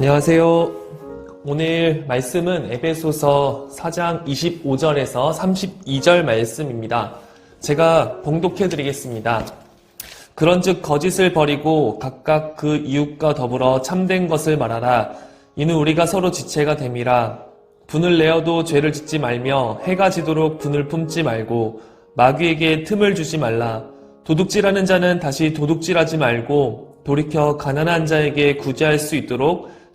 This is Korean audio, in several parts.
안녕하세요. 오늘 말씀은 에베소서 4장 25절에서 32절 말씀입니다. 제가 봉독해 드리겠습니다. 그런즉 거짓을 버리고 각각 그 이웃과 더불어 참된 것을 말하라. 이는 우리가 서로 지체가 됨이라. 분을 내어도 죄를 짓지 말며 해가 지도록 분을 품지 말고 마귀에게 틈을 주지 말라. 도둑질하는 자는 다시 도둑질하지 말고 돌이켜 가난한 자에게 구제할 수 있도록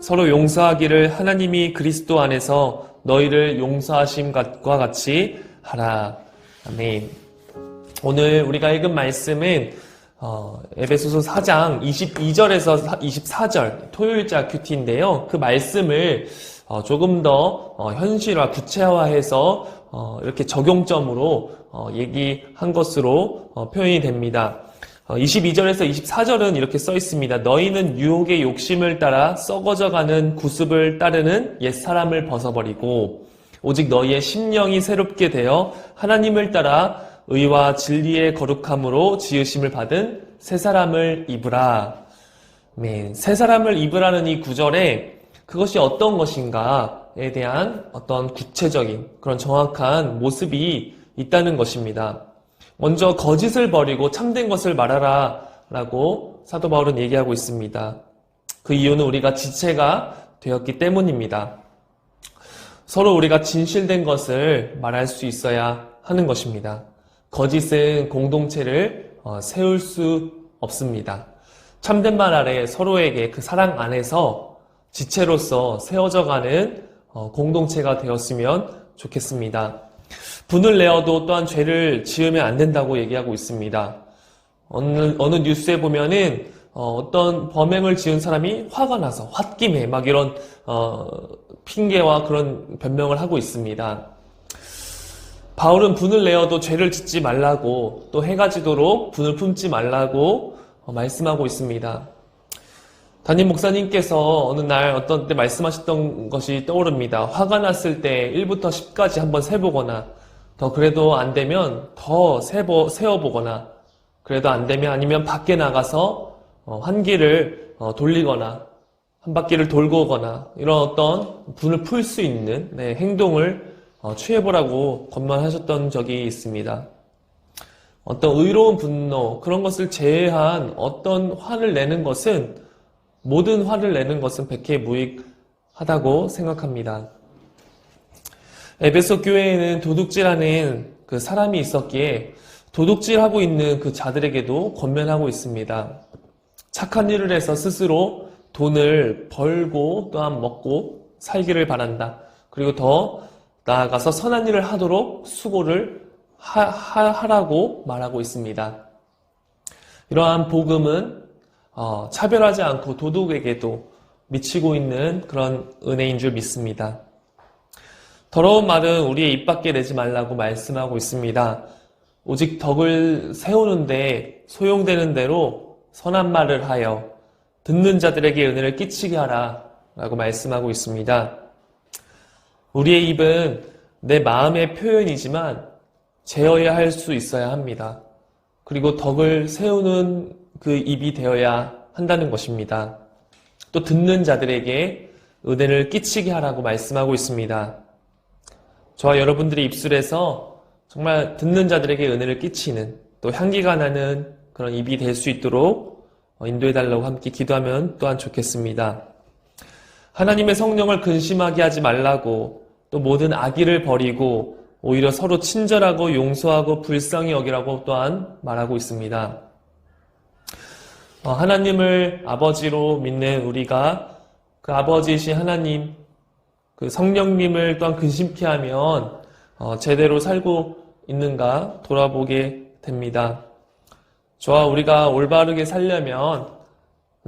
서로 용서하기를 하나님이 그리스도 안에서 너희를 용서하심과 같이 하라. 아멘. 오늘 우리가 읽은 말씀은 어, 에베소서 4장 22절에서 24절 토요일자 큐티인데요. 그 말씀을 어, 조금 더 어, 현실화, 구체화해서 어, 이렇게 적용점으로 어, 얘기한 것으로 어, 표현이 됩니다. 22절에서 24절은 이렇게 써 있습니다. 너희는 유혹의 욕심을 따라 썩어져가는 구습을 따르는 옛사람을 벗어버리고 오직 너희의 심령이 새롭게 되어 하나님을 따라 의와 진리의 거룩함으로 지으심을 받은 새 사람을 입으라. 네, 새 사람을 입으라는 이 구절에 그것이 어떤 것인가에 대한 어떤 구체적인 그런 정확한 모습이 있다는 것입니다. 먼저 거짓을 버리고 참된 것을 말하라 라고 사도 바울은 얘기하고 있습니다. 그 이유는 우리가 지체가 되었기 때문입니다. 서로 우리가 진실된 것을 말할 수 있어야 하는 것입니다. 거짓은 공동체를 어, 세울 수 없습니다. 참된 말 아래 서로에게 그 사랑 안에서 지체로서 세워져가는 어, 공동체가 되었으면 좋겠습니다. 분을 내어도 또한 죄를 지으면 안 된다고 얘기하고 있습니다. 어느, 어느 뉴스에 보면은 어, 떤 범행을 지은 사람이 화가 나서 홧김에 막 이런 어, 핑계와 그런 변명을 하고 있습니다. 바울은 분을 내어도 죄를 짓지 말라고 또 해가 지도록 분을 품지 말라고 어, 말씀하고 있습니다. 담임 목사님께서 어느 날 어떤 때 말씀하셨던 것이 떠오릅니다. 화가 났을 때 1부터 10까지 한번 세보거나 더 그래도 안 되면 더 세보, 세어보거나 그래도 안 되면 아니면 밖에 나가서 어, 환기를 어, 돌리거나 한 바퀴를 돌고 오거나 이런 어떤 분을 풀 수 있는 네, 행동을 어, 취해보라고 권면하셨던 적이 있습니다. 어떤 의로운 분노, 그런 것을 제외한 어떤 화를 내는 것은, 모든 화를 내는 것은 백해 무익하다고 생각합니다. 에베소 교회에는 도둑질하는 그 사람이 있었기에 도둑질하고 있는 그 자들에게도 권면하고 있습니다. 착한 일을 해서 스스로 돈을 벌고 또한 먹고 살기를 바란다. 그리고 더 나아가서 선한 일을 하도록 수고를 하, 라고 말하고 있습니다. 이러한 복음은 어, 차별하지 않고 도둑에게도 미치고 있는 그런 은혜인 줄 믿습니다. 더러운 말은 우리의 입 밖에 내지 말라고 말씀하고 있습니다. 오직 덕을 세우는데 소용되는 대로 선한 말을 하여 듣는 자들에게 은혜를 끼치게 하라 라고 말씀하고 있습니다. 우리의 입은 내 마음의 표현이지만 제어야 할 수 있어야 합니다. 그리고 덕을 세우는 그 입이 되어야 한다는 것입니다. 또 듣는 자들에게 은혜를 끼치게 하라고 말씀하고 있습니다. 저와 여러분들의 입술에서 정말 듣는 자들에게 은혜를 끼치는 또 향기가 나는 그런 입이 될 수 있도록 인도해달라고 함께 기도하면 또한 좋겠습니다. 하나님의 성령을 근심하게 하지 말라고 또 모든 악의를 버리고 오히려 서로 친절하고 용서하고 불쌍히 여기라고 또한 말하고 있습니다. 어, 하나님을 아버지로 믿는 우리가 그 아버지이신 하나님, 그 성령님을 또한 근심케 하면 어, 제대로 살고 있는가 돌아보게 됩니다. 저와 우리가 올바르게 살려면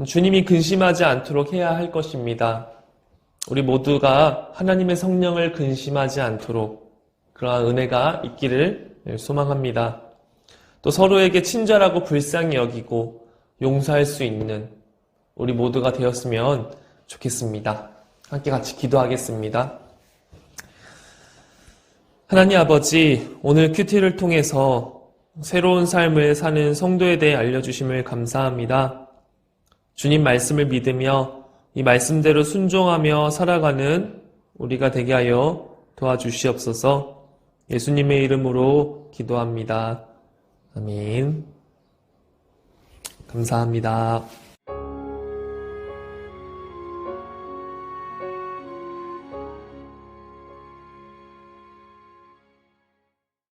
주님이 근심하지 않도록 해야 할 것입니다. 우리 모두가 하나님의 성령을 근심하지 않도록 그러한 은혜가 있기를 소망합니다. 또 서로에게 친절하고 불쌍히 여기고 용서할 수 있는 우리 모두가 되었으면 좋겠습니다. 함께 같이 기도하겠습니다. 하나님 아버지, 오늘 큐티를 통해서 새로운 삶을 사는 성도에 대해 알려주심을 감사합니다. 주님 말씀을 믿으며 이 말씀대로 순종하며 살아가는 우리가 되게 하여 도와주시옵소서 예수님의 이름으로 기도합니다. 아멘. 감사합니다.